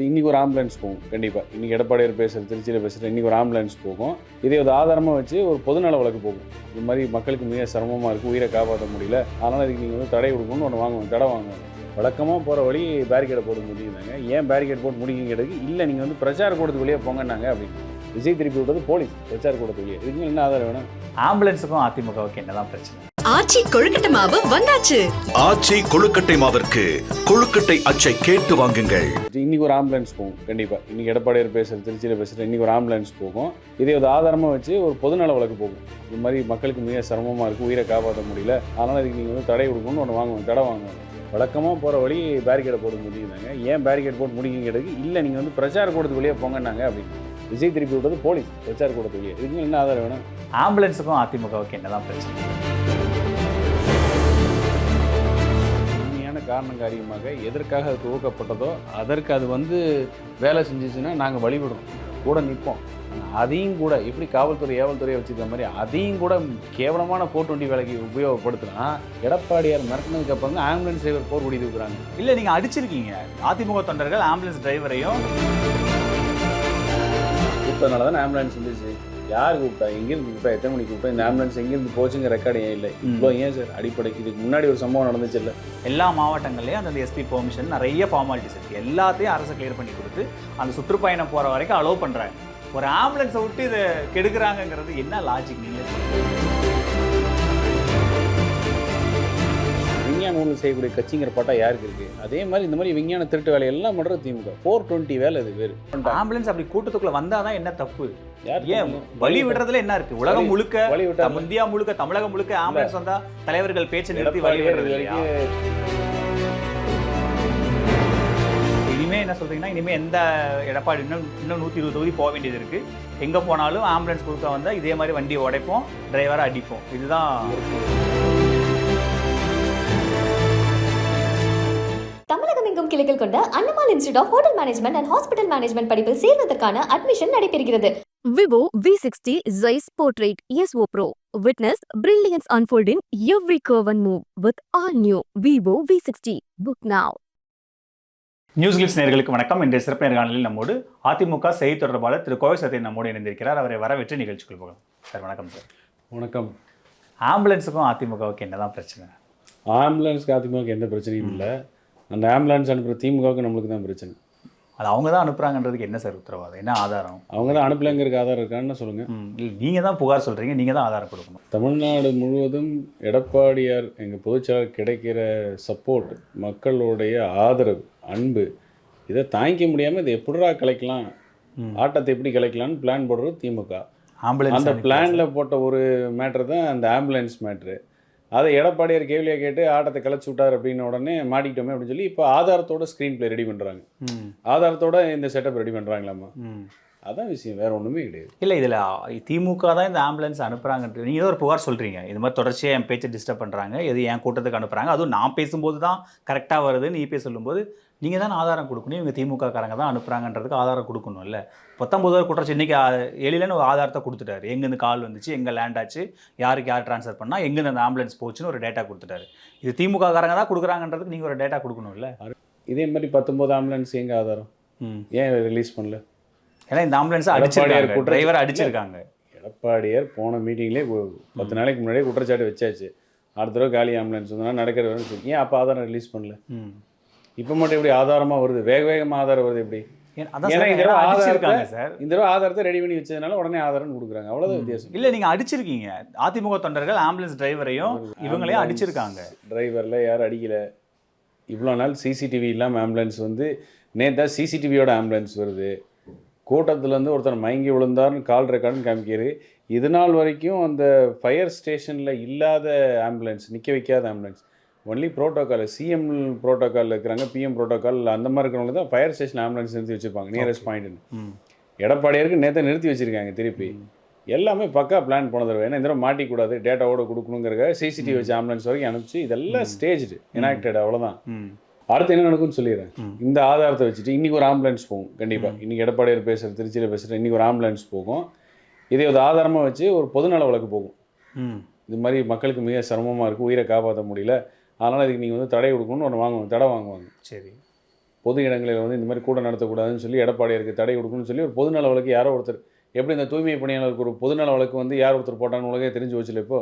இன்னைக்கு ஒரு ஆம்புலன்ஸ் போகும் கண்டிப்பாக இன்றைக்கி எடப்பாடியார் பேசுகிற திருச்சியில் பேசுகிற இன்றைக்கி ஒரு ஆம்புலன்ஸ் போகும். இதை ஒரு ஆதாரமாக வச்சு ஒரு பொதுநல வழக்கு போகும். இது மாதிரி மக்களுக்கு மிக சிரமமாக இருக்குது உயிரை காப்பாற்ற முடியல. அதனால் இதுக்கு நீங்கள் வந்து தடை கொடுக்கணும்னு ஒன்று வாங்குவோம் தடை வாங்குவோம் வழக்கமாக போகிற வழி பேரிகேடை போட்டு முடியுதாங்க. ஏன் பேரிகேட் போட்டு முடியுங்கிறதுக்கு இல்லை நீங்கள் வந்து பிரச்சார கூடத்துக்கு வெளியே போங்கன்னாங்க அப்படின்னு. விஜய் திருப்பி விட்டது போலீஸ் பிரச்சார கூடத்துக்கு வெளியே. இதுக்கு என்ன ஆதாரம் வேணும்? ஆம்புலன்ஸுக்கும் அதிமுகவுக்கு என்னதான் பிரச்சனை? ஆச்சி கொழுக்கட்டை மாவு வந்தாச்சு. ஆச்சி கொழுக்கட்டை மாவிற்கு கொழுக்கட்டை அச்சை கேட்டு வாங்குங்கள். இன்னைக்கு ஒரு ஆம்புலன்ஸ் போகும் கண்டிப்பாக இன்னைக்கு எடப்பாடியார் பேசுகிற திருச்சியில் பேசுகிற இன்னைக்கு ஒரு ஆம்புலன்ஸ் போகும். இதை ஒரு ஆதாரமாக வச்சு ஒரு பொதுநல வழக்கு போகும். இந்த மாதிரி மக்களுக்கு மிக சிரமமாக இருக்குது உயிரை காப்பாற்ற முடியல. அதனால் இதுக்கு நீங்கள் வந்து தடை கொடுக்கணும்னு ஒன்று வாங்குவோம் தடை வாங்குவாங்க வழக்கமாக போகிற வழி பேரிகேடை போட்டு முடியுந்தாங்க ஏன் பேரிகேட் போட்டு முடிக்கும் கேட்டதுக்கு இல்லை நீங்கள் வந்து பிரச்சார கூடத்துக்கு வெளியே போங்கன்னாங்க அப்படின்னு. விஜய் திருப்பி விட்டது போலீஸ் பிரச்சார கூடத்துக்கு வெளியே. இதுக்கு என்ன ஆதாரம் வேணும்? ஆம்புலன்ஸுக்கும் அதிமுகவுக்கு என்னதான் பிரச்சனை? காரணம் காரியமாக எதற்காக அது துவக்கப்பட்டதோ அதற்கு அது வந்து வேலை செஞ்சுச்சுன்னா நாங்கள் வழிவிடுறோம் கூட நிற்போம். அதையும் கூட எப்படி காவல்துறை ஏவல்துறையை வச்சுருக்க மாதிரி அதையும் கூட கேவலமான போர் டுவெண்ட்டி வேலைக்கு உபயோகப்படுத்தினா எடப்பாடியார் மிரட்டினதுக்கு அப்புறம் ஆம்புலன்ஸ் டிரைவர் போர் குடி தூக்குறாங்க இல்ல நீங்க அடிச்சிருக்கீங்க. அதிமுக தொண்டர்கள் ஆம்புலன்ஸ் டிரைவரையும் கூப்பிட்டதுனால தான் ஆம்புலன்ஸ் வந்துச்சு? யார் கூப்பிட்டா? எங்கேருந்து கூப்பிட்டா? எத்தனை மணிக்கு கூப்பிட்டா? இந்த ஆம்புலன்ஸ் எங்கேருந்து போச்சுங்க ரெக்கார்டு ஏன் இல்லை? இவ்வளோ ஏன் சார் அடிப்படைக்கு? இதுக்கு முன்னாடி ஒரு சம்பவம் நடந்துச்சு இல்லை? எல்லா மாவட்டங்கள்லயும் அந்த எஸ்பி பெர்மிஷன் நிறைய ஃபார்மாலிட்டிஸ் இருக்கு. எல்லாத்தையும் அரசு கிளியர் பண்ணி கொடுத்து அந்த சுற்றுப்பயணம் போற வரைக்கும் அலோவ் பண்றாங்க. ஒரு ஆம்புலன்ஸை விட்டு இதை கெடுக்குறாங்கங்கிறது என்ன லாஜிக் நீங்க விஞ்ஞான ஊழல் செய்யக்கூடிய கட்சிங்கிற பட்டா யாருக்கு இருக்கு? அதே மாதிரி இந்த மாதிரி விஞ்ஞான திருட்டு வேலையெல்லாம் பண்றது திமுக. ஃபோர் டுவெண்ட்டி வேலை இது வேறு. ஆம்புலன்ஸ் அப்படி கூட்டத்துக்குள்ள வந்தாதான் என்ன தப்பு? ஏன் வழி விடுறதுல என்ன இருக்கு? உலகம் முழுக்க இந்தியா முழுக்க தமிழகம் முழுக்க ஆம்புலன்ஸ் வந்தா தலைவர்கள் பேச்சை நிறுத்தி வழி விடுறது இனிமே என்ன சொல்றீங்கன்னா இனிமே எந்த எடப்பாடி இன்னும் இன்னும் நூத்தி இருபது தொகுதி போக வேண்டியது இருக்கு. எங்க போனாலும் ஆம்புலன்ஸ் கொடுக்க வந்தா இதே மாதிரி வண்டியை உடைப்போம் டிரைவரை அடிப்போம். இதுதான் கிளைகள் கொண்ட Annamal institute of hotel management and hospital management படிப்பில் சேர்வதற்கான அட்மிஷன் நடைபெறுகிறது. Vivo V60 Zeiss Portrait ESO Pro. Witness brilliance unfold in every curve and move with all new Vivo V60. Book now. News clips நேர்களுக்கு வணக்கம். இன்றைய சிறப்பு நேர்காணலில் நம்மோடு அதிமுக செய்தி தொடர்பாளர் திரு கோவை சத்யன் நம்மோடு இணைந்திருக்கிறார். அவரை வரவேற்று நிகழ்ச்சிக்குள் போகலாம். சார் வணக்கம் சார். வணக்கம். ஆம்புலன்ஸுக்கும் அதிமுகவுக்கு என்னதான் பிரச்சனை? ஆம்புலன்ஸ்க்கு அதிமுக எந்த பிரச்சனையும் இல்லை. அந்த ஆம்புலன்ஸ் அனுப்புகிற திமுகவுக்கு நம்மளுக்கு தான் பிரச்சனை. அது அவங்க தான் அனுப்புறாங்கன்றதுக்கு என்ன சார் உத்தரவாதம்? என்ன ஆதாரம்? அவங்க தான் அனுப்பலங்கிறதுக்கு ஆதாரம் இருக்கான்னு சொல்லுங்கள் இல்ல, நீங்க தான் புகார் சொல்றீங்க நீங்க தான் ஆதாரம் கொடுக்கணும். தமிழ்நாடு முழுவதும் எடப்பாடியார் எங்கள் பொதுச்செயலாளர் கிடைக்கிற சப்போர்ட் மக்களுடைய ஆதரவு அன்பு இதை தாங்கிக்க முடியாமல் இதை எப்படிடா கலைக்கலாம். ஆட்டத்தை எப்படி கலைக்கலாம்னு பிளான் போடுறது திமுக. ஆம்புலன்ஸ் அந்த பிளானில் போட்ட ஒரு மேட்ரு தான் அந்த ஆம்புலன்ஸ் மேட்ரு அதை எடப்பாடியார் கேள்வியை கேட்டு ஆட்டத்தை கலைச்சு விட்டார் அப்படின்ன உடனே மாட்டிக்கிட்டோமே அப்படின்னு சொல்லி இப்போ ஆதாரத்தோட ஸ்க்ரீன் ப்ளே ரெடி பண்ணுறாங்க ஆதாரத்தோட இந்த செட்டப் ரெடி பண்ணுறாங்களாம்மா ம். அதான் விஷயம் வேற ஒன்றுமே கிடையாது. இல்ல இதுல திமுக தான் இந்த ஆம்புலன்ஸ் அனுப்புறாங்கன்றது. நீங்க ஏதோ ஒரு புகார் சொல்றீங்க. இது மாதிரி தொடர்ச்சியா என் பேச்சை டிஸ்டர்ப் பண்றாங்க. இது என் கூட்டத்துக்கு அனுப்புறாங்க. அதுவும் நான் பேசும்போது தான் கரெக்டா வருதுன்னு நீ பேர் சொல்லும்போது நீங்க தான் ஆதாரம் கொடுக்கணும்? இவங்க திமுக காரங்க தான் அனுப்புறாங்கன்றதுக்கு ஆதாரம் கொடுக்கணும்ல. பத்தொன்பது குற்றச்சி இன்னைக்கு எழிலன்னு ஒரு ஆதாரத்தை கொடுத்துட்டாரு. எங்கேருந்து கால் வந்துச்சு எங்க லேண்ட் ஆச்சு யாருக்கு யார் ட்ரான்ஸ்ஃபர் பண்ணா எங்கேருந்து அந்த ஆம்புலன்ஸ் போச்சுன்னு ஒரு டேட்டா கொடுத்துட்டாரு. இது திமுக காரங்க தான் கொடுக்குறாங்கன்றதுக்கு நீங்க ஒரு டேட்டா கொடுக்கணும்ல? இதே மாதிரி பத்தொம்போது ஆம்புலன்ஸ் எங்கே ஆதாரம்? ம். ஏன் ரிலீஸ் பண்ணல? ஏன்னா இந்த ஆம்புலன்ஸ் அடிச்சிருக்காங்க. டிரைவர் அடிச்சிருக்காங்க. எடப்பாடியார் போன மீட்டிங்லேயே பத்து நாளைக்கு முன்னாடியே குற்றச்சாட்டு வச்சாச்சு. அடுத்த தடவை காலி ஆம்புலன்ஸ் வந்தோம்னா நடக்கிற ஏன் அப்போ ஆதாரம் ரிலீஸ் பண்ணல? ம். இப்போ மட்டும் எப்படி ஆதாரமாக வருது? வேக வேகமாக ஆதாரம் வருது எப்படி? ஏன்னா இந்த தடவை அடிச்சிருக்காங்க சார். இந்த தடவை ஆதாரத்தை ரெடி பண்ணி வச்சதுனால உடனே ஆதாரம் கொடுக்குறாங்க. அவ்வளோதான் வித்தியாசம். இல்ல நீங்க அடிச்சிருக்கீங்க. அதிமுக தொண்டர்கள் ஆம்புலன்ஸ் டிரைவரையும் இவங்களையும் அடிச்சிருக்காங்க. டிரைவரில் யாரும் அடிக்கல. இவ்வளோ நாள் சிசிடிவி இல்லாமல் ஆம்புலன்ஸ் வந்து நேத்தா சிசிடிவியோட ஆம்புலன்ஸ் வருது. கூட்டத்துல இருந்து ஒருத்தர் மயங்கி விழுந்தார்னு கால் ரெக்கார்டுன்னு காமிக்கிறது இது நாள் வரைக்கும் அந்த ஃபயர் ஸ்டேஷனில் இல்லாத ஆம்புலன்ஸ் நிற்க வைக்காத ambulance only protocol CM protocol இருக்கிறாங்க பிஎம் ப்ரோட்டோக்கால் அந்த மாதிரி இருக்கிறவங்க தான் ஃபயர் ஸ்டேஷன் ஆம்புலன்ஸ் நிறுத்தி வச்சுருப்பாங்க நியரஸ்ட் பாயிண்ட்னு. எடப்பாடியாருக்கு நேற்று நிறுத்தி வச்சிருக்காங்க திருப்பி. எல்லாமே பக்கா பிளான் போன தடவை. ஏன்னா இந்த தடவை மாட்டிக்கூடாது டேட்டாவோட கொடுக்கணுங்கிறக்காக சிசிடிவி வச்சு ஆம்புலன்ஸ் வரைக்கும் அனுப்பிச்சு இதெல்லாம் ஸ்டேஜ்டு எனாக்டட் அவ்வளோதான். அடுத்து என்ன நடக்கும்னு சொல்லிடுறேன். இந்த ஆதாரத்தை வச்சுட்டு இன்னைக்கு ஒரு ஆம்புலன்ஸ் போகும் கண்டிப்பாக இன்னைக்கு எடப்பாடியார் பேசுகிற திருச்சியில் பேசுகிற இன்னைக்கு ஒரு ஆம்புலன்ஸ் போகும். இதை ஒரு ஆதாரமாக வச்சு ஒரு பொதுநல வழக்கு போகும். இது மாதிரி மக்களுக்கு மிக சிரமமாக இருக்குது உயிரை காப்பாற்ற முடியல. அதனால் இதுக்கு நீங்கள் வந்து தடை கொடுக்கணும்னு ஒன்று வாங்குவாங்க தடை வாங்குவாங்க. சரி. பொது இடங்களில் வந்து இந்த மாதிரி கூட்டம் நடத்தக்கூடாதுன்னு சொல்லி எடப்பாடியாருக்கு தடை கொடுக்கணும்னு சொல்லி ஒரு பொதுநல வழக்கு யாரோ ஒருத்தர் எப்படி இந்த தூய்மை பணியாளருக்கு ஒரு பொதுநல வழக்கு வந்து யார் ஒருத்தர் போட்டான்னு உலகே தெரிஞ்சு வச்சுல இப்போ.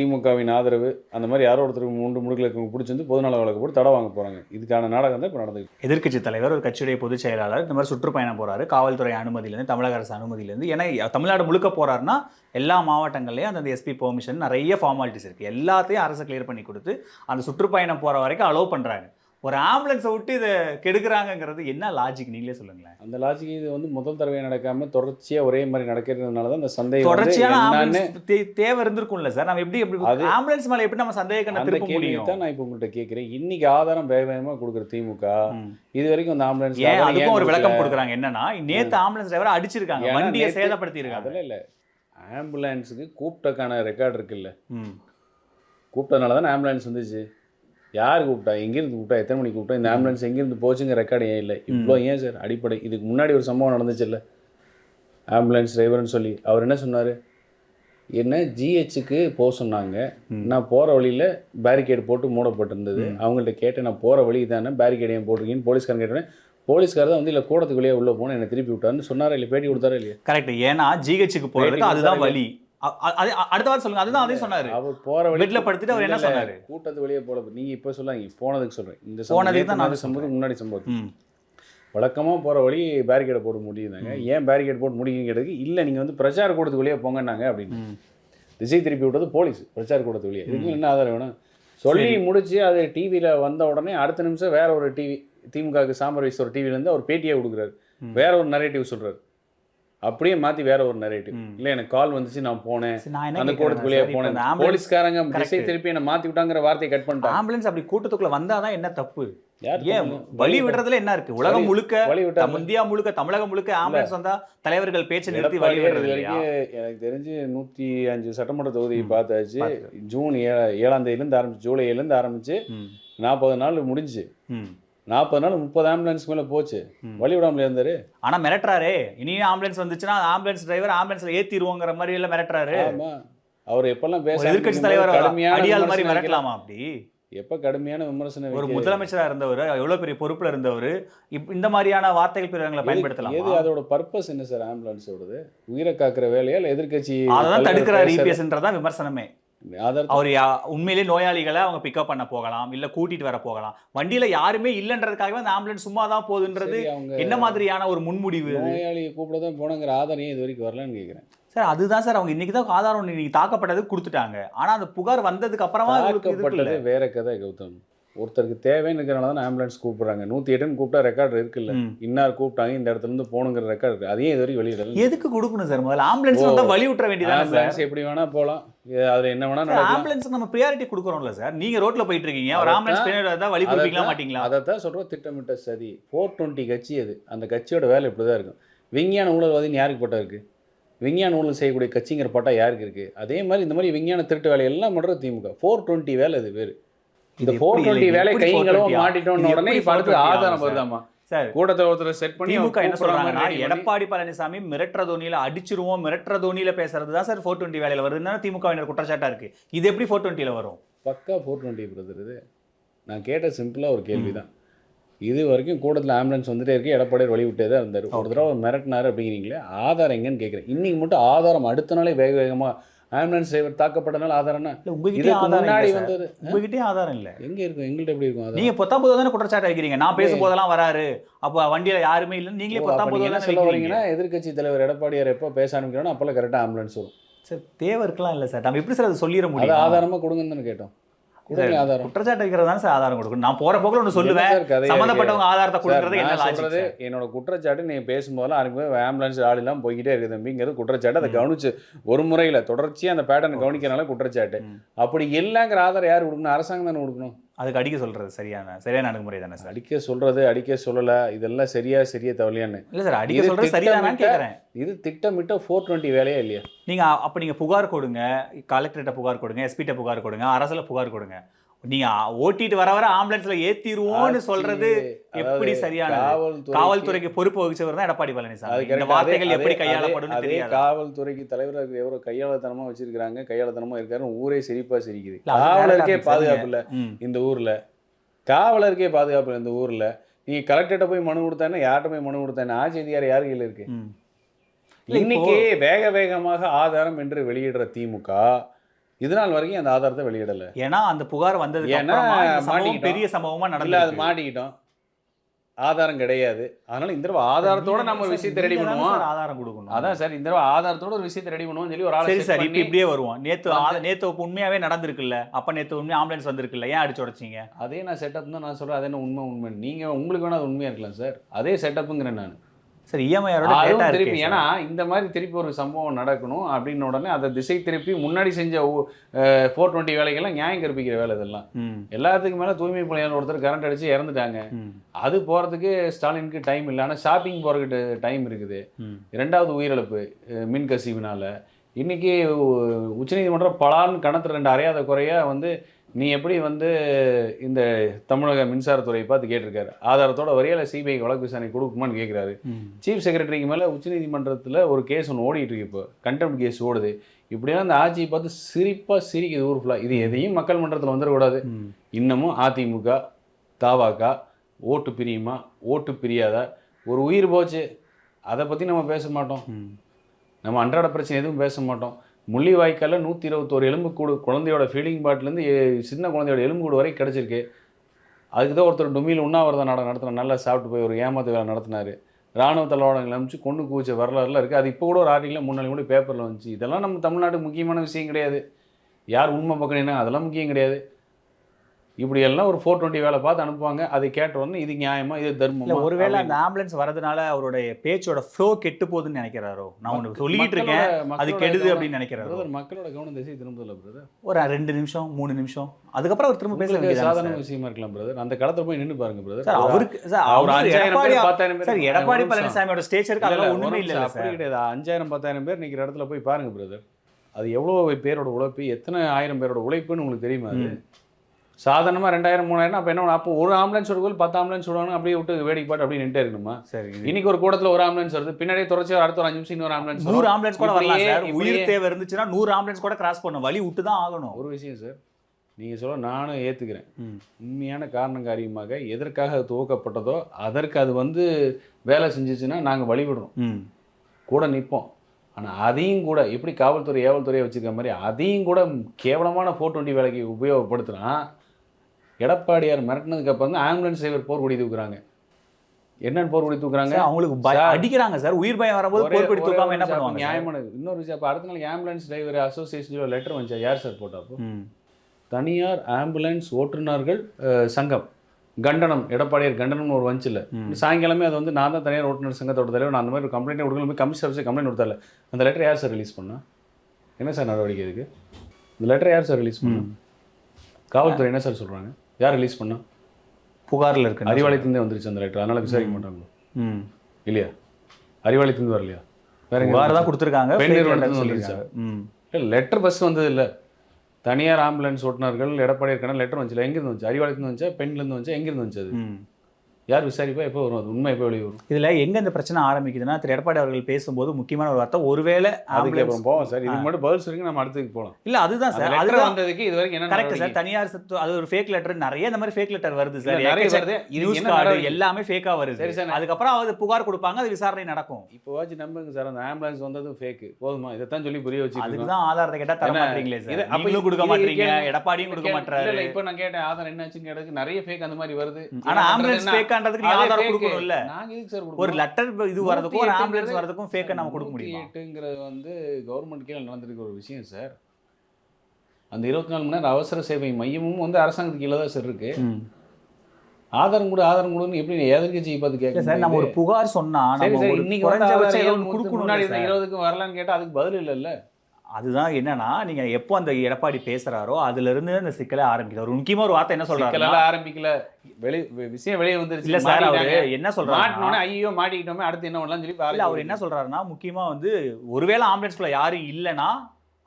திமுகவின் ஆதரவு அந்த மாதிரி யாரோ ஒருத்தருக்கு மூன்று முடுக்கில் பிடிச்சிருந்து பொதுநல வழக்கு போட்டு தடை வாங்க போகிறாங்க இதுக்கான நாடகம் தான் இப்போ நடந்துருக்கு எதிர்க்கட்சி தலைவர் ஒரு கட்சியுடைய பொதுச் செயலாளர் இந்த மாதிரி சுற்றுப்பயணம் போகிறாரு காவல்துறை அனுமதியிலேருந்து தமிழக அரசு அனுமதியிலேருந்து. ஏன்னா தமிழ்நாடு முழுக்க போகிறாருன்னா எல்லா மாவட்டங்கள்லேயும் அந்த எஸ்பி பெர்மிஷன் நிறைய ஃபார்மாலிட்டிஸ் இருக்குது எல்லாத்தையும் அரசு கிளியர் பண்ணி கொடுத்து அந்த சுற்றுப்பயணம் போகிற வரைக்கும் அலோவ் பண்ணுறாங்க ஒரு ஆம்புலன்ஸை விட்டு இதை கெடுக்குறாங்கங்கிறது என்ன லாஜிக் நீங்களே சொல்லுங்களேன். அந்த லாஜிக் இது வந்து முதல் தடவை நடக்காம தொடர்ச்சியாக ஒரே மாதிரி நடக்கிறதுனால தான் இந்த சந்தேகம் தொடர்ச்சியான தேவை இருந்திருக்கும்ல சார். நம்ம எப்படி எப்படி ஆம்புலன்ஸ் மேல எப்படி நம்ம சந்தேக கண்ணை அந்த கேள்வியை முடியும்? தான் நான் இப்போ உங்கள்கிட்ட கேட்குறேன் இன்னைக்கு ஆதாரம் வேக வேகமாக கொடுக்குற திமுக. இது வரைக்கும் அந்த ஆம்புலன்ஸ் ஏன் அதுக்கும் ஒரு விளக்கம் கொடுக்குறாங்க. என்னன்னா நேத்து ஆம்புலன்ஸ் டிரைவரை அடிச்சிருக்காங்க. வண்டியை நேத்து- சேதப்படுத்தி இருக்காங்க அதெல்லாம் இல்லை. ஆம்புலன்ஸுக்கு கூப்பிட்டக்கான ரெக்கார்டு இருக்குல்ல. கூப்பிட்டதுனால தானே ஆம்புலன்ஸ் வந்துச்சு. யார் கூப்பிட்டா? எங்கேருந்து கூப்பிட்டா? எத்தனை மணிக்கு கூப்பிட்டா? இந்த ஆம்புலன்ஸ் எங்கேருந்து போச்சுங்க ரெக்கார்டு ஏன் இல்லை? இவ்வளோ ஏன் சார்? அடிப்படை. இதுக்கு முன்னாடி ஒரு சம்பவம் நடந்துச்சுல்ல ஆம்புலன்ஸ் டிரைவர்னு சொல்லி. அவர் என்ன சொன்னார்? என்ன? ஜிஹெச்சுக்கு போக சொன்னாங்க. நான் போகிற வழியில் பேரிகேடு போட்டு மூடப்பட்டிருந்தது. அவங்கள்ட்ட கேட்டேன் நான் போகிற வழி தானே பேரிகேடு ஏன் போட்டிருக்கீங்கன்னு போலீஸ்காரன் கேட்டேன் போலீஸ்காரர் தான் வந்து இல்லை கூடத்துக்கு வெளியே உள்ளே போனேன் என்னை திருப்பி விட்டாருன்னு சொன்னாரா இல்லை பேட்டி கொடுத்தாரா இல்லையா? கரெக்ட் ஏன்னா ஜிஹெச்சுக்கு Waiting அதுதான். வழி. அடுத்த வாரம் சொல்லுங்க. அதுதான் அதையும் சொன்னாரு. அவர் போற வழி பெட்ல படுத்துட்டு அவர் என்ன சொன்னாரு? கூட்டத்து வெளியே போல நீங்க இப்ப சொல்லாங்க போனதுக்கு சொல்றேன். இந்த போனதுக்கு தான் நான் சம்பவத்துக்கு முன்னாடி சம்பவம். வழக்கமா போற வழி பேரிகேடை போட்டு முடியுதாங்க. ஏன் பேரிகேட் போட்டு முடியுங்க கேட்டதுக்கு இல்ல நீங்க வந்து பிரச்சார கூடத்துக்கு வெளியே போங்கன்னாங்க அப்படின்னு. திசை திருப்பி விட்டது போலீஸ் பிரச்சார கூடத்துக்கு வெளியே இதுக்கு என்ன ஆதாரம் வேணும்? சொல்லி முடிச்சு அது டிவியில வந்த உடனே அடுத்த நிமிஷம் வேற ஒரு டிவி திமுகவுக்கு சாம்பர் வயசு ஒரு டிவில இருந்து அவர் பேட்டியை கொடுக்குறாரு. வேற ஒரு நரேட்டிவ் சொல்றாரு. அப்படியே மாத்தி வேற ஒரு நரேட்டிவ். இல்ல எனக்கு கால் வந்துச்சு நான் போனேன் அந்த இப்ப போனேன் போலீஸ்காரங்க திசை. திருப்பி என்ன மாத்தி விட்டாங்கிற வார்த்தையை கட் பண்ணிட்டாங்க ஆம்புலன்ஸ் அப்படி கூட்டத்துக்குள்ள வந்தாதான் என்ன தப்பு ஏன்? வழி விடுறதுல என்ன இருக்கு உலகம் முழுக்க வழி விட்டா இந்தியா முழுக்க தமிழகம் முழுக்க ஆம்புலன்ஸ் வந்தா தலைவர்கள் பேச்சை நிறுத்தி வழி விடுறது எனக்கு தெரிஞ்சு நூத்தி அஞ்சு சட்டமன்ற தொகுதி பார்த்தாச்சு பார்த்து. ஜூன் ஏழாம் தேதியிலேருந்து ஆரம்பிச்சு ஜூலை ஏழுலேருந்து ஆரம்பிச்சு. நாற்பது நாள் முடிஞ்சு. நாற்பது நாள் முப்பது ஆம்புலன்ஸ் மேல போச்சு. வழி விடாமலே இருந்தாரு. ஆனா மிரட்டுறாரே. இனியும் ஆம்புலன்ஸ் வந்துச்சுன்னா ஆம்புலன்ஸ் டிரைவர் ஆம்புலன்ஸ்ல ஏத்திடுவோங்கிற மாதிரி எல்லாம் மிரட்டுறாரு. அவர் எப்பெல்லாம் பேச ஒரு எதிர்க்கட்சி தலைவர் அடியால் மாதிரி மிரட்டலாமா அப்படி? எப்ப கடுமையான விமர்சனம் ஒரு வைக்க- முதலமைச்சரா இருந்தவர் எவ்வளவு பெரிய பொறுப்புல இருந்தவர் இப்- இந்த மாதிரியான வார்த்தைகள் பிரயோகங்களை எது- எது பயன்படுத்தலாம்? அதோட பர்பஸ் என்ன சார் ஆம்புலன்ஸோடது உயிரை காக்கிற வேலையா இல்ல எதிர்க்கட்சி அதான் தடுக்கிறார் இபிஎஸ்ன்றதான் விமர்சனமே. ஆதாரத்தை அவர் உண்மையிலேயே நோயாளிகளை அவங்க பிக்கப் பண்ண போகலாம் இல்ல கூட்டிட்டு வர போகலாம் வண்டியில யாருமே இல்லைன்றதுக்காகவே அந்த ஆம்புலன்ஸ் சும்மா தான் போகுதுன்றது என்ன மாதிரியான ஒரு முன்முடிவு? நோயாளியை கூப்பிட தான் போனங்கிற ஆதாரம் இது வரைக்கும் வரலன்னு கேட்குறேன் சார் அதுதான் சார் அவங்க இன்னைக்கு தான் ஆதாரம் இன்னைக்கு தாக்கப்பட்டது கொடுத்துட்டாங்க ஆனா அந்த புகார் வந்ததுக்கு அப்புறமா. வேற கதை கௌதம் ஒருத்தருக்கு தேவைன்னு இருக்கிறனால தான் ஆம்புலன்ஸ் கூப்பிடுறாங்க. நூற்றி எட்டுன்னு கூப்பிட்டா ரெக்கார்டு இருக்குல்ல. இன்னார் கூப்பிட்டாங்க இந்த இடத்துல இருந்து போகணுங்கிற ரெக்கார்டு இருக்கு. அதையும் இது வரைக்கும் வெளியிடல. எதுக்கு கொடுக்கணும் சார்? முதல்ல ஆம்புலன்ஸ். வந்தா வழி விட்டுற வேண்டியதானே சார்? ஆம்புலன்ஸ் எப்படி வேணா போகலாம் அதில் என்ன வேணா ஆம்புலன்ஸ் நம்ம ப்ரியாரிட்டி கொடுக்குறோம்ல சார். நீங்க ரோட்ல போயிட்டு இருக்கீங்க. ஒரு ஆம்புலன்ஸ் பின்னாடி வழி கொடுப்பீங்களா மாட்டீங்களா? அதைத்தான் சொல்கிறோம் திட்டமிட்ட சதி. ஃபோர் டுவெண்ட்டி கட்சி அது. அந்த கட்சியோட வேலை இப்படி தான் இருக்கும். விஞ்ஞான ஊழல்வாதின்னு யாருக்கு பட்டா இருக்கு? விஞ்ஞான ஊழல் செய்யக்கூடிய கட்சிங்கிற பட்டா யாருக்கு இருக்கு? அதே மாதிரி இந்த மாதிரி விஞ்ஞான திருட்டு வேலை எல்லாம் பண்ணுறது திமுக. ஃபோர் டுவெண்ட்டி வேலை இது வேறு. இந்த ஃபோர் டுவெண்ட்டி? வேலை கைங்களும் 420 மாட்டிட்டோம்னு உடனே இப்போ அடுத்து 420 ஆதாரம் வருதாமா சார்? கூட்டத்தில் ஒருத்தர் செட் பண்ணி திமுக என்ன சொல்றாங்கன்னா எடப்பாடி பழனிசாமி மிரட்டுற தோனியில அடிச்சிருவோம் மிரட்டுற தோனியில பேசுறது தான் சார் ஃபோர் டுவெண்ட்டி வேலையில வருதுன்னா திமுக குற்றச்சாட்டா இருக்கு? இது எப்படி ஃபோர் டுவெண்ட்டில வரும்? பக்கா ஃபோர் டுவெண்ட்டி பிரதர் இது. நான் கேட்ட சிம்பிளாக ஒரு கேள்வி தான் இது வரைக்கும் கூட்டத்தில் ஆம்புலன்ஸ் வந்துட்டே இருக்கு எடப்பாடியார் வழி விட்டே தான் இருந்தார். ஒரு தடவை மிரட்டினார் அப்படிங்கிறீங்களே ஆதாரம் எங்கன்னு கேட்குறேன் இன்னைக்கு மட்டும் ஆதாரம் அடுத்த நாளே வேக வேகமாக ஆம்புலன்ஸ் டிரைவர் தாக்கப்பட்டனால ஆதாரம்னா இல்ல ஆதாரம் முன்னாடி இல்ல. வந்தது உங்ககிட்டயே ஆதாரம் இல்ல. எங்கே இருக்கும் எங்கள்கிட்ட எப்படி இருக்கும் ஆதாரம்? நீங்க பத்தாம் போது தானே குற்றச்சாட்டு வைக்கிறீங்க. நான் பேசும்போதெல்லாம் வராரு. அப்ப வண்டியில யாருமே இல்லைன்னு நீங்களே பத்தாம் போது என்ன தானே சொல்ல வரீங்கன்னா எதிர்க்கட்சி தலைவர் எடப்பாடியார் எப்போ பேச ஆரம்பிக்கிறோன்னா அப்போல்லாம் கரெக்டாக ஆம்புலன்ஸ் வரும். சார் தேவை இருக்கலாம் இல்ல சார். நம்ம எப்படி சார் அதை சொல்லிட முடியும்? ஆதாரமாக கொடுங்கன்னு கேட்டோம். குற்றச்சாட்டு வைக்கிறது தானே சார் ஆதாரம் கொடுக்கணும். நான் போற போக்குல ஒன்று சொல்லுவேன்? சம்மந்தப்பட்டவங்க ஆதாரத்தை கொடுக்கறது என்ன சொல்றது என்னோட குற்றச்சாட்டு நீங்க பேசும்போதெல்லாம் ஆரம்பிக்கும் ஆம்புலன்ஸ் ஆள் இல்லாம போய்கிட்டே இருக்குது. தம்பிங்கிறது குற்றச்சாட்டு. அதை கவனிச்சு ஒரு முறையில தொடர்ச்சியா அந்த பேட்டர்ன் கவனிக்கிறனால குற்றச்சாட்டு. அப்படி இல்லைங்கிற ஆதாரம் யார் கொடுக்கணும்? அரசாங்கம் தானே கொடுக்கணும். அதுக்கு அடிக்க சொல்றது சரியான சரியான அணுகுமுறை தானே சார்? அடிக்க சொல்றது அடிக்க சொல்லல. இதெல்லாம் சரியா சரியா தவலையான்னு. இல்ல சார் அடிக்க இது சொல்றது சரிதானான்னு கேக்குறேன். இது திட்டமிட்ட ஃபோர் டுவெண்ட்டி வேலையா இல்லையா? நீங்க அ- அப்ப நீங்க புகார் கொடுங்க கலெக்டர்கிட்ட புகார் கொடுங்க எஸ்பிட்ட புகார் கொடுங்க அரசுல புகார் கொடுங்க. நீங்க ஓட்டிட்டு வர வர ஆம்புலன்ஸ்ல ஏத்திருவோம்னு சொல்றது எப்படி சரியானது காவல்துறைக்கு- பொறுப்பு வகிச்சவர் தான் எடப்பாடி பழனிசாமி. இந்த. வார்த்தைகள் எப்படி கையாளப்படும் தெரியாது. காவல்துறைக்கு தலைவராக எவ்வளோ கையாளத்தனமா வச்சிருக்காங்க கையாளத்தனமா இருக்காருன்னு ஊரே சிரிப்பா சிரிக்குது. காவலருக்கே பாதுகாப்பு. இல்ல. இந்த ஊர்ல. காவலருக்கே பாதுகாப்பு இல்லை இந்த ஊர்ல. நீங்கள் கலெக்டர்கிட்ட போய் மனு கொடுத்தானே யார்கிட்ட போய் மனு கொடுத்தானே ஆட்சி அதிகாரி யார் கையில் இருக்கு? இன்னைக்கு வேக வேகமாக ஆதாரம் என்று வெளியிடுற திமுக இது நாள் வரைக்கும் அந்த ஆதாரத்தை வெளியிடல. ஏன்னா அந்த புகார் வந்ததுக்கு ஏன்னா மாட்டிக்கிட்டோம். பெரிய சம்பவமா இல்ல அது நடந்தது மாட்டிக்கிட்டோம். ஆதாரம் கிடையாது. அதனால இந்த தடவை ஆதாரத்தோட நம்ம ஒரு விஷயத்தை ரெடி பண்ணுவோம். ஆதாரம் கொடுக்கணும். அதான் சார் இந்த தடவை ஆதாரத்தோட ஒரு விஷயத்தை ரெடி பண்ணுவோம் சொல்லி ஒரு ஆளை சரி சார் இப்போ பண்ணி- இப்படியே வருவோம். நேத்து நேத்து உண்மையாவே நடந்திருக்குல்ல. அப்ப நேத்து உண்மையா ஆம்புலன்ஸ் வந்திருக்குல்ல. ஏன் அடிச்சு உடைச்சீங்க? அதே நான் செட்டப் தான் நான் சொல்றேன். அது என்ன உண்மை உண்மை நீங்க உங்களுக்கு வேணா அது உண்மையா இருக்கலாம் சார். அதே செட்டப்புங்கிறேன் நான். சார் இஎம்ஐயோட டேட்டா அதுவும் திருப்பி ஏன்னா இந்த மாதிரி திருப்பி ஒரு சம்பவம் நடக்கணும் அப்படின்னு உடனே அதை திசை திருப்பி முன்னாடி செஞ்ச ஃபோர் டுவெண்ட்டி வேலைக்கெல்லாம் நியாயம் கற்பிக்கிற வேலை இதெல்லாம். எல்லாத்துக்கும் மேல தூய்மை பணியாளர் ஒருத்தர் கரண்ட் அடிச்சு இறந்துட்டாங்க. அது போறதுக்கு ஸ்டாலினுக்கு டைம் இல்லை. ஆனால் ஷாப்பிங் போறதுக்கு டைம் இருக்குது. இரண்டாவது உயிரிழப்பு மின் கசிவினால. இன்னைக்கு உ- உச்சநீதிமன்றம் பலான்னு கணத்துல ரெண்டு அறியாத குறையா வந்து நீ எப்படி வந்து இந்த தமிழக மின்சாரத்துறையை பார்த்து கேட்டிருக்காரு? ஆதாரத்தோட வரியால சிபிஐ வழக்கு விசாரணை கொடுக்குமான்னு கேட்குறாரு சீஃப் செக்ரட்டரிக்கு மேலே உச்சநீதிமன்றத்தில் ஒரு கேஸ் ஒன்று ஓடிட்டு இருக்கு இப்போ. கண்டெம்ட் கேஸ் ஓடுது. இப்படிலாம் அந்த ஆட்சியை பார்த்து சிரிப்பாக சிரிக்குது ஊர் ஃபுல்லாக இது எதையும் மக்கள் மன்றத்தில் வந்துடக்கூடாது. இன்னமும் அதிமுக தாவாக்கா ஓட்டு பிரியுமா ஓட்டு பிரியாதா? ஒரு உயிர் போச்சு. அதை பற்றி நம்ம பேச மாட்டோம். நம்ம அன்றாட பிரச்சனை எதுவும் பேச மாட்டோம். முள்ளிவாய்க்காலில் நூற்றி இருபத்தோரு எலும்புக்கூடு குழந்தையோட ஃபீடிங் பாட்டிலேருந்து சின்ன குழந்தையோட எலும்புக்கூடு வரை கிடச்சிருக்கு. அதுக்கு தான் ஒருத்தர் டுமியில் உண்ணாவிரத நாடகம் நடத்தின நல்லா சாப்பிட்டு போய் ஒரு ஏமாத்து வேலை நடத்தினார். ராணுவ தளவாடங்களை அமைச்சு கொண்டு குவிச்ச வரலாறுலாம் இருக்குது அது இப்போ கூட ஒரு ஆர்டிக்கலில் முன்னாடி கூட பேப்பரில் வந்துச்சு. இதெல்லாம் நம்ம தமிழ்நாட்டுக்கு முக்கியமான விஷயம் கிடையாது. யார் உண்மை பக்கம் அதெல்லாம் முக்கியம் கிடையாது. இப்படி எல்லாம் ஒரு ஃபோர் டுவெண்ட்டி வேலை பார்த்து அனுப்புவாங்க. அதை கேட்ட உடனே இது நியாயமா இது தர்மமா? ஒருவேளை அந்த. ஆம்புலன்ஸ் வரதுனால அவருடைய பேச்சோட ஃப்ளோ கெட்டு போகுதுன்னு நினைக்கிறாரோ? நான் மக்கள்- சொல்லிட்டு இருக்கேன் அது கெடுது அப்படின்னு நினைக்கிறாரோ? மக்களோட கவனம் திசை திரும்புதில்ல பிரதர் ஒரு ரெண்டு நிமிஷம் மூணு நிமிஷம். அதுக்கப்புறம் அவர் திரும்ப பேச சாதாரண விஷயமா இருக்கலாம் பிரதர் அந்த காலத்துல போய் நின்னு பாருங்க பிரதர் சார் அவருக்கு சார் அவர் எடப்பாடி பேர் பத்தாயிரம் பேர் சார் எடப்பாடி. பழனிசாமியோட ஸ்டேச்சருக்கு அதெல்லாம் ஒண்ணுமே இல்ல அப்படி கிடையாது. அஞ்சாயிரம் பத்தாயிரம் பேர் நிக்கிற இடத்துல போய் பாருங்க பிரதர் அது எவ்வளவு பேரோட உழைப்பு எத்தனை ஆயிரம் பேரோட உழைப்புன்னு உங்களுக்கு தெரியுமா அது? ம். சாதாரணமா ரெண்டாயிரம் மூணாயிரம் அப்ப என்ன அப்போ ஒரு ஆம்புலன்ஸ் ஒரு பத்து ஆம்புலன்ஸ் விடுவாங்க அப்படியே விட்டு வேடிக்கை பாட்டு அப்படியே நின்றுட்டே இருக்கணுமா? சரி இன்னைக்கு ஒரு கூடத்துல ஒரு ஆம்புலன்ஸ் வருது பின்னாடியே தொடர்ச்சியா அடுத்த ஒரு அஞ்சு நிமிஷம் இன்னொரு ஆம்புலன்ஸ் நூறு ஆம்புலன்ஸ் கூட வரலாம் சார். உயிர் தேவை இருந்துச்சுன்னா நூறு ஆம்புலன்ஸ் கூட கிராஸ் பண்ணும் வழி விட்டு தான் ஆகணும். ஒரு விஷயம் சார் நீங்க சொல்ல நானும் ஏத்துக்கிறேன். ம். உண்மையான காரணம் காரியமாக எதற்காக அது துவக்கப்பட்டதோ அதற்கு அது வந்து வேலை செஞ்சுச்சுன்னா நாங்க வழிவிடுறோம் கூட நிற்போம் ஆனால் அதையும் கூட எப்படி காவல்துறை ஏவல்துறையை வச்சிருக்க மாதிரி அதையும் கூட கேவலமான ஃபோர் டுவெண்ட்டி வேலைக்கு உபயோகப்படுத்துனா எடப்பாடியார் மிரட்டினதுக்கு அப்புறம் தான் ஆம்புலன்ஸ் டிரைவர் போர்க்கொடி தூக்குறாங்க. என்னன்னு போர்க்கொடி தூக்குறாங்க? சார், அவங்களுக்கு அடிக்கிறாங்க சார். உயிர் பயம் வரும்போது போர்க்கொடி ஒரே தூக்காம என்ன பண்ணுவாங்க? நியாயமானது இன்னொரு விஷயம் அப்போ அடுத்த நாளைக்கு ஆம்புலன்ஸ் டிரைவர் அசோசியேஷன் லெட்டர் வந்துச்சா யார் சார் போட்டா அப்போ ம். தனியார் ஆம்புலன்ஸ் ஓட்டுநர்கள் சங்கம். கண்டனம் எடப்பாடியார் கண்டனம்னு ஒரு வந்துச்சுல. ம். சாயங்காலமே அது வந்து நான் தான் தனியார் ஓட்டுநர் சங்கத்தோட தலைவர். நான் அந்த மாதிரி ஒரு கம்ப்ளைண்ட் கொடுக்கல. கமிஷன் ஆஃபீஸர் கம்ப்ளைண்ட் கொடுத்தால அந்த லெட்டர் யார் சார் ரிலீஸ் பண்ணா? என்ன சார் நடவடிக்கை இதுக்கு? இந்த லெட்டர் யார் சார் ரிலீஸ் பண்ணா? காவல்துறை என்ன சார் சொல்றாங்க? யார் ரிலீஸ் பண்ணா? புகார்ல இருக்கு அறிவாலயத்திலிருந்தே வந்துருச்சு அந்த லெட்டர் அதனால விசாரிக்க மாட்டாங்களோ? ம். இல்லையா? அறிவாலயத்திலிருந்து வரலையா? வேற புகார் தான் கொடுத்துருக்காங்க. பெண் நிறுவனத்துல? சொல்லியிருக்காங்க. ம். இல்லை லெட்டர் பஸ் வந்தது இல்லை தனியார் ஆம்புலன்ஸ் ஓட்டுநர்கள் எடப்பாடியார் கடன் லெட்டர் வந்துச்சு எங்கேருந்து வந்துச்சு? அறிவாலயத்துலேருந்து வந்துச்சா? பெண்லேருந்து வந்துச்சா? எங்கேருந்து வந்துச்சு அது? யார் விசாரிப்பா எப்போ வரும்? அது உண்மை எப்போ வெளியே வரும்? இதுல எங்க இந்த பிரச்சனை ஆரம்பிக்குதுன்னா திரு எடப்பாடி அவர்கள் பேசும்போது முக்கியமான ஒரு வார்த்தை ஒருவேளை அதுக்கு அப்புறம் போவோம் சார். இது மட்டும் பதில் சொல்லுங்க நம்ம அடுத்துக்கு போகலாம் இல்ல அதுதான் சார். அதுதான் வந்ததுக்கு இது வரைக்கும் என்ன கரெக்ட் சார்? தனியார் சத்து அது ஒரு ஃபேக் லெட்டர் நிறைய இந்த மாதிரி ஃபேக் லெட்டர் வருது சார். நிறைய வருது. இது நியூஸ் என்ன கார்டு? எல்லாமே ஃபேக்கா வருது. சரி சார். அதுக்கப்புறம் அது புகார் கொடுப்பாங்க அது விசாரணை நடக்கும். இப்போவாச்சும் நம்புங்க சார். அந்த ஆம்புலன்ஸ் வந்ததும் ஃபேக்கு போதுமா? இதைத்தான் சொல்லி புரிய அதுக்கு வச்சுருக்கோம் தான் ஆதாரத்தை கேட்டா தர என்ன? மாட்டீங்களே இது- சார். அப்ப நீங்களும் கொடுக்க இது மாட்டீங்க. எடப்பாடியும் கொடுக்க மாட்டாரு இல்ல இப்போ நான் கேட்டேன். ஆதாரம் என்னாச்சுன்னு கேட்டதுக்கு நிறைய ஃபேக் அந்த மாதிரி வருது. ஆனா ஆம்புலன்ஸ் ஃபேக்கான்றதுக்கு நீங்க ஆதாரம் கொடுக்கணும் இல்ல நாங்க எதுக்கு சார் ஒரு லெட்டர் இது வரதுக்கும் ஒரு 108 ஆம்புலன்ஸ் வரதுக்கும் ஃபேக்கை நம்ம கொடுக்க முடியுமா? எட்டுங்கிறது வந்து கவர்மெண்ட் கீழே நடந்திருக்க ஒரு விஷயம் சார் அந்த இருபத்தி நாலு மணி நேரம் அவசர சேவை மையமும் வந்து அரசாங்கத்துக்கு கீழே தான் சார் இருக்கு. ஆதாரம் கூட ஆதாரம் கொடுன்னு எப்படி எதிர்கட்சியை பார்த்து கேட்க சார் நம்ம ஒரு புகார் சொன்னா இன்னைக்கு குறைஞ்சபட்சம் கொடுக்கணும் முன்னாடி? இருபதுக்கு வரலான்னு கேட்டா அதுக்கு பதில் இல்லைல்ல? அதுதான் என்னன்னா நீங்க எப்போ அந்த எடப்பாடி பேசுறாரோ அதுல இருந்து அந்த சிக்கலே ஆரம்பிக்குது ஒரு முக்கியமா ஒரு வார்த்தை என்ன சொல்றாரு ஆரம்பிக்கல. வெளி விஷயம் வெளியே வந்துருச்சு. இல்ல சார் அவரு. என்ன சொல்றாரு ஐயோ மாட்டிக்கிட்டோமே அடுத்து என்ன பண்ணலாம்னு சொல்லி அவர் என்ன சொல்றாருன்னா முக்கியமா வந்து ஒருவேளை ஆம்புலன்ஸ்குள்ள யாரும் இல்லைன்னா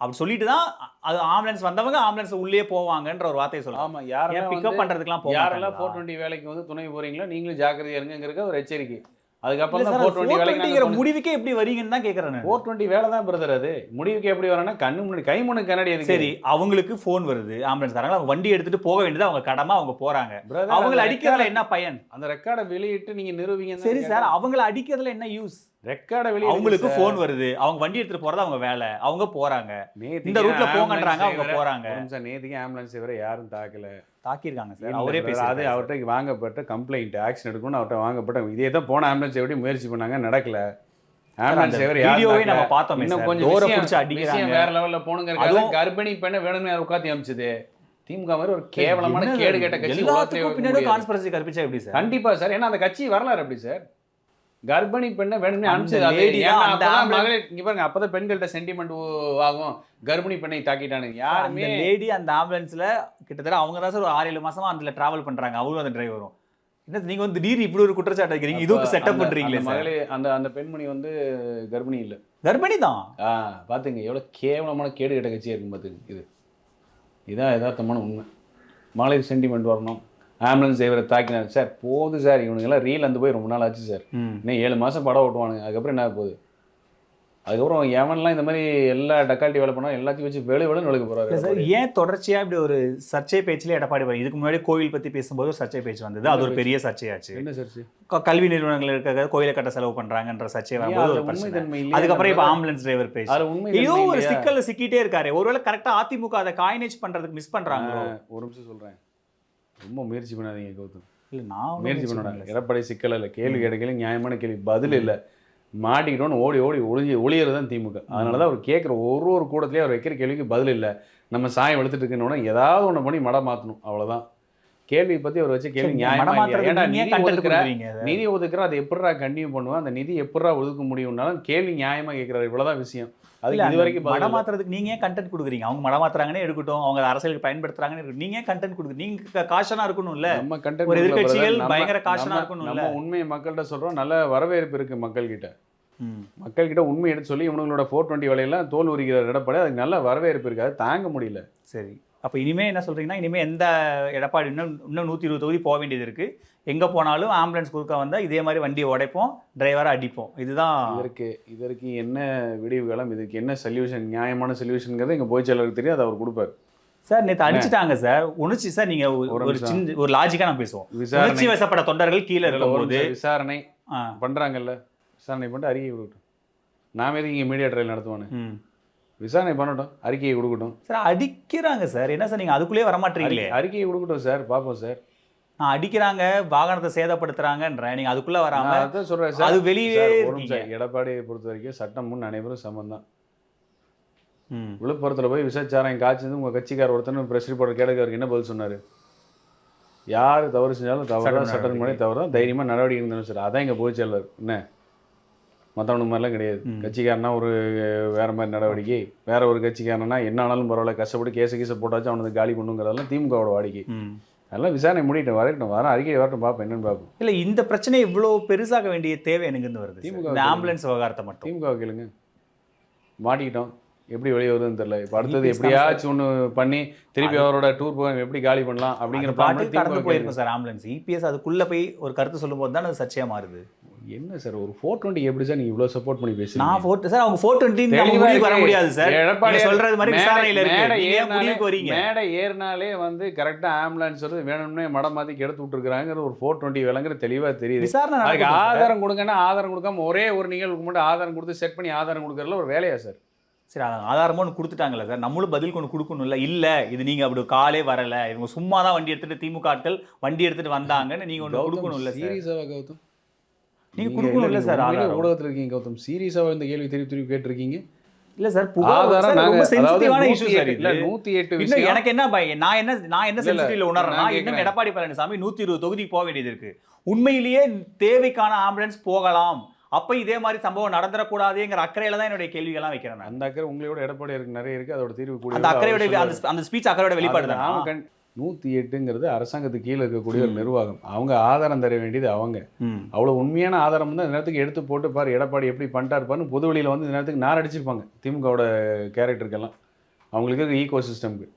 அப்படி சொல்லிட்டு தான் அது ஆம்புலன்ஸ் வந்தவங்க ஆம்புலன்ஸ் உள்ளே போவாங்கன்ற ஒரு வார்த்தையை சொல்றாங்க ஆமா யாரெல்லாம் பிக்கப் பண்றதுக்குலாம் யாரெல்லாம் ஃபோர் மாட்டாங்களா? டுவெண்ட்டி வேலைக்கு வந்து துணை போறீங்களோ நீங்களும் ஜாக்கிரதையா இருங்கிறதுக்கு ஒரு எச்சரிக்கை. அதுக்கப்புறம் தான் ஃபோர் டுவெண்ட்டி முடிவுக்கே எப்படி வரீங்கன்னு தான் கேட்குறேன் ஃபோர் டுவெண்ட்டி வேலை தான் பிரதர் அது. முடிவுக்கு எப்படி வரேன்னா கண்ணு முன்னாடி கை முன்னு கண்ணாடி எதுக்கு? சரி அவங்களுக்கு ஃபோன் வருது ஆம்புலன்ஸ் தராங்க அவங்க வண்டி எடுத்துட்டு போக வேண்டியது அவங்க கடமை அவங்க போறாங்க. அவங்கள அடிக்கிறதுல என்ன பயன்? அந்த ரெக்கார்டை வெளியிட்டு நீங்க நிறுவீங்க சரி சார் அவங்கள அடிக்கிறதுல என்ன யூஸ் ரெக்கார்டை வெளியிட்டு அவங்களுக்கு ஃபோன் வருது. அவங்க வண்டி எடுத்துட்டு போறது அவங்க வேலை. அவங்க போறாங்க. இந்த ரூட்ல போங்கன்றாங்க அவங்க போறாங்க. நேத்துக்கு ஆம்புலன்ஸ் இவரை யாரும் தாக்கல. தாக்கியிருக்காங்க சார் அவரே பேசி அது அவர்கிட்ட வாங்கப்பட்ட கம்ப்ளைண்ட் ஆக்ஷன் எடுக்கணும்னு அவர்கிட்ட வாங்கப்பட்ட இதே தான் போன ஆம்புலன்ஸ் எப்படி முயற்சி பண்ணாங்க நடக்கல. நம்ம பார்த்தோமே இன்னும். கொஞ்சம் வேற லெவல்ல போணுங்கிறதுக்காக அதுவும் கர்ப்பிணி பெண்ணை வேணும்னு உட்காந்து அமைச்சது திமுக மாதிரி ஒரு கேவலமான? கேடு கேட்ட கட்சி பின்னாடி. கான்ஸ்பிரசி கற்பிச்சா எப்படி சார் கண்டிப்பா சார் ஏன்னா அந்த கட்சி வரலாறு எப்படி சார் கர்ப்பிணி பெண்ணை வேணும்னே இங்க பாருங்க அப்பதான் பெண்கள்ட்ட சென்டிமெண்ட் ஆகும். கர்ப்பிணி பெண்ணை தாக்கிட்டானுங்க. யாருமே லேடி அந்த ஆம்புலன்ஸ்ல கிட்டத்தட்ட அவங்க தான் சார் ஒரு ஆறு ஏழு மாசமா அதுல டிராவல் பண்றாங்க. அவங்களும் அந்த டிரைவரும் என்ன நீங்க வந்து திடீர் இப்படி ஒரு குற்றச்சாட்டு வைக்கிறீங்க? இதுக்கு செட்டப் பண்றீங்களே மகளிர் அந்த அந்த பெண்மணி வந்து கர்ப்பிணி இல்ல. கர்ப்பிணி தான்? ஆ பாத்துங்க எவ்வளவு கேவலமான கேடு கெட்ட கட்சியா இருக்கும் பாத்துங்க இது. இதான் யதார்த்தமான உண்மை. மகளிர் சென்டிமெண்ட் வரணும். ஆம்புலன்ஸ் டிரைவரை தாக்கினார். சார் போதும் சார். இவனுங்கெல்லாம் ரீல் வந்து போய் ரொம்ப நாள் ஆச்சு சார். இன்னும் ஏழு மாதம் படம் ஓட்டுவானுங்க. அதுக்கப்புறம் என்ன போகுது? அதுக்கப்புறம் எவன்லாம் இந்த மாதிரி எல்லா டக்கால்ட்டி வேலை பண்ணா எல்லாத்தையும் வச்சு வேலை வேலை நுழைக்க இல்ல சார் ஏன் தொடர்ச்சியா இப்படி ஒரு சர்ச்சை பேச்சுல எடப்பாடி இதுக்கு முன்னாடி கோவில் பத்தி பேசும்போது ஒரு சர்ச்சை பேச்சு வந்தது. அது ஒரு பெரிய சர்ச்சையாச்சு. என்ன சார் க- கல்வி நிறுவனங்கள் இருக்க கோயிலை கட்ட செலவு பண்றாங்கன்ற சர்ச்சை? அதுக்கப்புறம் இப்ப ஆம்புலன்ஸ் டிரைவர் பேச்சு. ஏதோ ஒரு சிக்கல்ல சிக்கிட்டே இருக்காரு. ஒருவேளை கரெக்டா அதிமுக அதை காயினேஜ் பண்றதுக்கு மிஸ் பண்றாங்களோ? ஒரு நிமிஷம் சொல்றேன். ரொம்ப முயற்சி பண்ணாதீங்க கௌதம். இல்ல நான் முயற்சி பண்ணல. எடப்பாடி சிக்கல் இல்லை கேள்வி கேட்ட கேள்வி நியாயமான கேள்வி. பதில் இல்லை. மாட்டிக்கிட்டோன்னு ஓடி ஓடி ஒளிஞ்சு ஒளியறது தான் திமுக. அதனால தான் அவர் கேட்குற ஒரு ஒரு கூடத்துலேயே அவர் வைக்கிற கேள்விக்கு பதில் இல்லை. நம்ம சாயம் வெளுத்துட்டு இருக்கணும்னா ஏதாவது ஒன்று பண்ணி மடம் மாற்றணும் அவ்வளவுதான். கேள்வி பத்தி அவர் வச்ச கேள்வி நியாயமா நிதி ஒதுக்குற? நிதி ஒதுக்குற அதை எப்படிடா கண்டினியூ பண்ணுவேன் அந்த நிதி எப்படிடா ஒதுக்க முடியும்னாலும் கேள்வி நியாயமா கேட்குறாரு. இவ்வளவுதான் விஷயம். அந்த இது வரைக்கும் பதில் மடம் இல்லை. மாத்துறதுக்கு நீங்க கண்டென்ட் கொடுக்குறீங்க? அவங்க மடம் மாத்துறாங்கன்னு எடுக்கட்டும் அவங்க அரசியலுக்கு பயன்படுத்துறாங்கன்னு நீங்க கண்டென்ட் கொடுக்குறீங்க? நீங்க காஷனா இருக்கணும்ல. நம்ம brother. நம்ம- பயங்கர காஷனா இருக்கணும்ல. உண்மையை மக்கள்கிட்ட சொல்றோம். நல்ல வரவேற்பு இருக்கு மக்கள் கிட்ட மக்கள் கிட்ட உண்மை எடுத்து சொல்லி இவங்களோட ஃபோர் டுவெண்ட்டி வேலையெல்லாம் தோல் உரிக்கிற எடப்பாடி அதுக்கு நல்ல வரவேற்பு இருக்கு. அது தாங்க முடியல. சரி. அப்ப இனிமே என்ன சொல்றீங்கன்னா இனிமே எந்த எடப்பாடி இன்னும் இன்னும் நூத்தி இருபது தொகுதி போக வேண்டியது இருக்கு. எங்க போனாலும் ஆம்புலன்ஸ் குறுக்க வந்தா இதே மாதிரி வண்டியை உடைப்போம் டிரைவரை அடிப்போம். இதுதான் இதற்கு இதற்கு என்ன விடிவு காலம் இதுக்கு என்ன சொல்யூஷன் நியாயமான சொல்யூஷனுங்கிறது எங்க பொதுச் செயலருக்கு தெரியும் அதை அவர் கொடுப்பார். சார் நேத்து அடிச்சிட்டாங்க சார். உணர்ச்சி சார் நீங்க ஒரு-. சின்ன ஒரு லாஜிக்கா நான் பேசுவோம். உணர்ச்சி வசப்பட்ட தொண்டர்கள் கீழே இருக்கும்போது விசாரணை பண்றாங்கல்ல. விசாரணை பண்ணிட்டு அறிக்கை கொடுக்கட்டும் நாம இங்கே மீடியா ட்ரையல் நடத்துவானு. விசாரணை பண்ணட்டும் அறிக்கையை கொடுக்கட்டும். சார் அடிக்கிறாங்க சார். என்ன சார் நீங்க அதுக்குள்ளேயே வரமாட்டீங்களே? அறி- அறிக்கையை கொடுக்கட்டும் சார் பார்ப்போம் சார். அடிக்கிறாங்க வாகனத்தை சேதப்படுத்துறாங்கன்ற நீங்க அதுக்குள்ள வராம நான் அதான் சொல்றேன் சார். அது வெளியே சார். எடப்பாடியை பொறுத்த வரைக்கும் சட்டம் முன் அனைவரும் சமம் தான். விழுப்புரத்தில் போய் விசாச்சாரம் காய்ச்சது உங்கள் கட்சிக்கார ஒருத்தர் ப்ரெஸ் ரிப்போர்ட்டர் கேட்க அவருக்கு என்ன பதில் சொன்னார்? யார் தவறு செஞ்சாலும் தவறு தான் சட்ட சட்டத்தின் முறை தவறு தான் தைரியமாக நடவடிக்கை இருந்தாலும் சார். அதான் எங்கள் பொதுச் செயலர். என்ன? மற்றவனுக்கு மாதிரிலாம் கிடையாது. கட்சிக்காரனா ஒரு வேற மாதிரி நடவடிக்கை. வேற ஒரு கட்சிக்காரனா என்ன ஆனாலும் பரவாயில்ல கஷ்டப்பட்டு கேஸ கீச போட்டாச்சும் அவனுக்கு காலி பண்ணுங்கிறதெல்லாம் திமுகவோட வாடிக்கை. அதெல்லாம் விசாரணை முடியட்டும் வரட்டும். வர அறிக்கை வரட்டும் பார்ப்போம் என்னன்னு பார்ப்போம். இல்ல இந்த பிரச்சனை இவ்வளவு பெருசாக வேண்டிய தேவை எனக்கு இருந்து வருது திமுக ஆம்புலன்ஸ் விவகாரத்தை மட்டும். திமுக கேளுங்க மாட்டிக்கிட்டோம். எப்படி வெளியே வருதுன்னு தெரியல. இப்போ அடுத்தது எப்படியாச்சும் ஒன்று பண்ணி திருப்பி அவரோட டூர் போக எப்படி காலி பண்ணலாம் அப்படிங்கிற பண்ணி கடந்து போயிருக்கும் சார் ஆம்புலன்ஸ். இபிஎஸ் அதுக்குள்ள போய் ஒரு கருத்து சொல்லும்போது தான் அது சர்ச்சையா மாறுது. என்ன சார் ஒரு ஃபோர் டுவெண்ட்டி எப்படி சார் நீங்க இவ்வளவு சப்போர்ட் பண்ணி பேசுறீங்க? நான் ஃபோர் சார் அவங்க ஃபோர் டுவெண்ட்டி வர. முடியாது சார். எடப்பாடி சொல்றது மாதிரி விசாரணையில இருக்கு. வரீங்க? மேடை ஏறினாலே வந்து கரெக்டா ஆம்புலன்ஸ் வருது வேணும்னே மடம் மாத்தி கெடுத்து விட்டுருக்காங்கிற ஒரு ஃபோர் டுவெண்ட்டி விலங்குற தெளிவா தெரியுது. விசாரணை அதுக்கு. ஆதாரம் கொடுங்கன்னா ஆதாரம் கொடுக்காம ஒரே ஒரு நிகழ்வுக்கு மட்டும் ஆதாரம் கொடுத்து செட் பண்ணி ஆதாரம் கொடுக்கறதுல ஒரு வேலையா சார்? சரி அது ஆதாரமா ஒன்று கொடுத்துட்டாங்கல்ல சார். நம்மளும் பதில் கொண்டு கொடுக்கணும்ல இல்ல. இது நீங்க அப்படி காலே வரல. இவங்க சும்மா தான் வண்டி எடுத்துட்டு திமுக ஆட்கள் வண்டி எடுத்துட்டு வந்தாங்கன்னு நீங்க ஒன்று கொடுக்கணும்ல சார். சீரியஸாவா கௌதம் நீங்க கொடுக்கணும்ல சார். ஊடகத்துல இருக்கீங்க கௌதம்? சீரியஸாவா இந்த கேள்வி திருப்பி திருப்பி கேட்டிருக்கீங்க? இல்ல சார் புகார் ரொம்ப சென்சிட்டிவான இஷ்யூ சார் இல்ல இது நூத்தி எட்டு இன்னும் விஷயம். எனக்கு என்ன நான் என்ன நான் என்ன இல்ல, இல்ல, சென்சிட்டிவ்ல உணர்றேன்னா நான் இன்னும். எடப்பாடி பழனிசாமி நூத்தி இருபது தொகுதிக்கு போக வேண்டியது இருக்கு. உண்மையிலேயே தேவைக்கான ஆம்புலன்ஸ் போகலாம். அப்ப இதே மாதிரி சம்பவம் நடந்துடக்கூடாதுங்கிற அக்கறையில தான் என்னுடைய கேள்விகள்லாம் வைக்கிறேன். அந்த அக்கறை உங்களோட எடப்பாடி இருக்கு நிறைய இருக்கு. அதோட தீர்வு கூடிய அந்த அக்கறையோட அந்த ஸ்பீச் அக்கறையோட வெளிப்பாடு தான். நூத்தி எட்டுங்கிறது அரசாங்கத்துக்கு கீழே இருக்கக்கூடிய ஒரு நிர்வாகம். அவங்க ஆதாரம் தர வேண்டியது அவங்க. அவ்வளவு உண்மையான ஆதாரம் வந்து அந்த நேரத்துக்கு எடுத்து போட்டு பாரு எடப்பாடி எப்படி பண்ணிட்டாரு பாருன்னு பொது வெளியில வந்து இந்த நேரத்துக்கு நார் அடிச்சிருப்பாங்க திமுகவோட கேரக்டருக்கெல்லாம். அவங்களுக்கு இருக்க ஈகோ சிஸ்டம்க்கு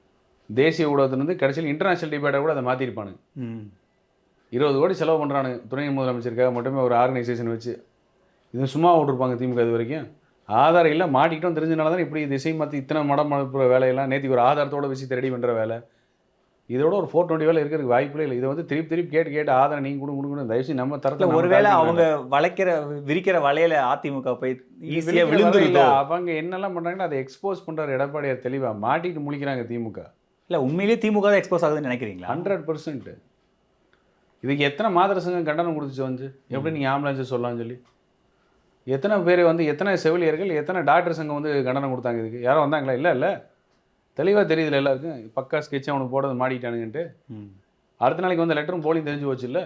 தேசிய ஊடகத்திலிருந்து கடைசியில் இன்டர்நேஷனல் டிபேட்டை கூட அதை மாற்றிருப்பானுங்க இருபது கோடி செலவு பண்ணுறானுங்க துணை முதலமைச்சருக்காக மட்டுமே ஒரு ஆர்கனைசேஷன் வச்சு. இது சும்மா விட்ருப்பாங்க திமுக இது வரைக்கும். ஆதாரம் இல்லை மாட்டிக்கிட்டோம் தெரிஞ்சனால தான் இப்படி திசை மாற்றி இத்தனை மடம் அனுப்புகிற வேலையெல்லாம் நேற்று ஒரு ஆதாரத்தோட விஷயத்தை ரெடி பண்ணுற வேலை. இதோட ஒரு ஃபோர் டுவெண்ட்டி வேலை இருக்கிறதுக்கு வாய்ப்பே இல்லை. இதை வந்து திருப்பி திருப்பி கேட்டு கேட்டு ஆதாரம் நீங்கள் கொடுங்க கொடுங்க தயவுசெய்து நம்ம தரத்தில் ஒருவேளை அவங்க வளைக்கிற விரிக்கிற வலையில அதிமுக போய் ஈஸியா விழுந்துருதோ? அவங்க என்னெல்லாம் பண்ணுறாங்கன்னா அதை எக்ஸ்போஸ் பண்ணுறாரு எடப்பாடியார் தெளிவாக மாட்டிட்டு முழிக்கிறாங்க திமுக. இல்ல உண்மையிலேயே திமுக தான் எக்ஸ்போஸ் ஆகுதுன்னு நினைக்கிறீங்களா? ஹண்ட்ரட் பர்சன்ட் இதுக்கு எத்தனை மாதர சங்கம் கண்டனம் கொடுத்துச்சு வந்து? எப்படி நீங்கள் ஆம்புலன்ஸை சொல்லலாம்னு சொல்லி? எத்தனை பேர் வந்து எத்தனை செவிலியர்கள் எத்தனை டாக்டர் சங்கம் வந்து கண்டனம் கொடுத்தாங்க இதுக்கு? யாரும் வந்தாங்களா? இல்லை இல்லை. தெளிவாக தெரியுதுல எல்லாருக்கும். பக்கா ஸ்கெட்ச் அவனுக்கு போடுறது மாட்டிக்கிட்டானுங்கன்ட்டு. ம். அடுத்த நாளைக்கு வந்த லெட்டரும் போலியும் தெரிஞ்சு போச்சு இல்லை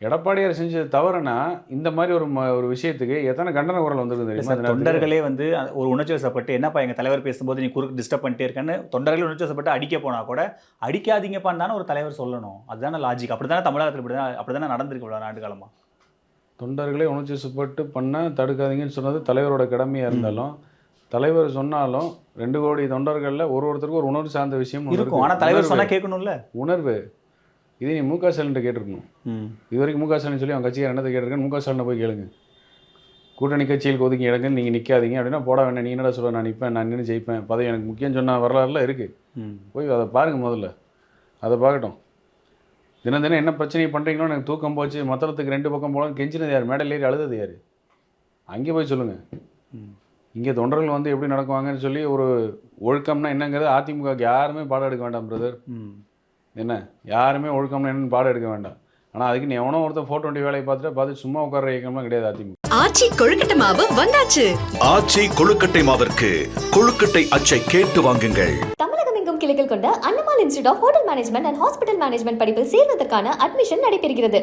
எடப்பாடியார் செஞ்சது தவறுனா இந்த மாதிரி ஒரு ஒரு விஷயத்துக்கு எத்தனை கண்டன குரல் வந்திருக்கு தெரியுமா? தொண்டர்களே வந்து ஒரு உணர்ச்சி வசப்பட்டு என்னப்பா எங்க தலைவர் பேசும்போது நீ குறுக்கு டிஸ்டர்ப் பண்ணிட்டே இருக்கேன்னு தொண்டர்கள் உணர்ச்சி வசப்பட்டு அடிக்க போனா கூட அடிக்காதீங்கப்பான்னு தானே ஒரு தலைவர் சொல்லணும். அதுதானே லாஜிக் அப்படிதானே தமிழகத்தில் இப்படி தான் அப்படி தானே நடந்திருக்கு இவ்வளோ நாடு காலமா? தொண்டர்களே உணர்ச்சி சுப்பட்டு பண்ண தடுக்காதீங்கன்னு சொன்னது தலைவரோட கடமையாக இருந்தாலும் தலைவர் சொன்னாலும் ரெண்டு கோடி தொண்டர்களில் ஒரு ஒருத்தருக்கும் ஒரு உணர்வு சார்ந்த விஷயம் இருக்கும். இருக்கு. ஆனா தலைவர் உணர்வு. சொன்னா கேட்கணும்ல? உணர்வு. இது நீ முக ஸ்டாலின் கேட்டிருக்கணும். இது வரைக்கும் முக ஸ்டாலின் சொல்லி அவன் கட்சியை என்னத்தை கேட்டிருக்கேன் முக ஸ்டாலினை போய் கேளுங்க. கூட்டணி கட்சியில் ஒதுக்கி இடங்க நீங்கள் நிற்காதீங்க அப்படின்னா போட வேண்டாம் நீ என்னடா சொல்ல நான் நிற்பேன் நான் நின்று ஜெயிப்பேன். பதவி எனக்கு முக்கியம் சொன்ன வரலாறுலாம் இருக்குது ம். போய் அதை பாருங்க முதல்ல. அதை பார்க்கட்டும். தினம் தினம் என்ன பிரச்சனை பண்ணுறீங்களோ எனக்கு தூக்கம் போச்சு. மத்தளத்துக்கு ரெண்டு பக்கம் போகலாம் கெஞ்சினது யார்? மேடையில் ஏறி அழுதது யார்? அங்கே போய் சொல்லுங்கள் ம். இங்கே தொண்டர்கள் வந்து எப்படி நடக்குவாங்கன்னு சொல்லி ஒரு ஒழுக்கம்னா என்னங்கிறது அதிமுகவுக்கு யாருமே பாடம் எடுக்க வேண்டாம் பிரதர். என்ன? யாருமே ஒழுக்கம்னா என்னன்னு பாடம் எடுக்க வேண்டாம். ஆனால் அதுக்கு நீ எவனோ ஒருத்தர் ஃபோட்டோ டுவெண்ட்டி வேலையை பார்த்துட்டு பார்த்து சும்மா உட்கார இயக்கம்லாம் கிடையாது அதிமுக. ஆச்சி கொழுக்கட்டை மாவு வந்தாச்சு. ஆச்சி கொழுக்கட்டை மாவிற்கு கொழுக்கட்டை அச்சை கேட்டு வாங்குங்கள். தமிழகம் எங்கும் கிளைகள் கொண்ட Annamal institute of hotel management and hospital management படிப்பில் சேர்வதற்கான அட்மிஷன் நடைபெறுகிறது.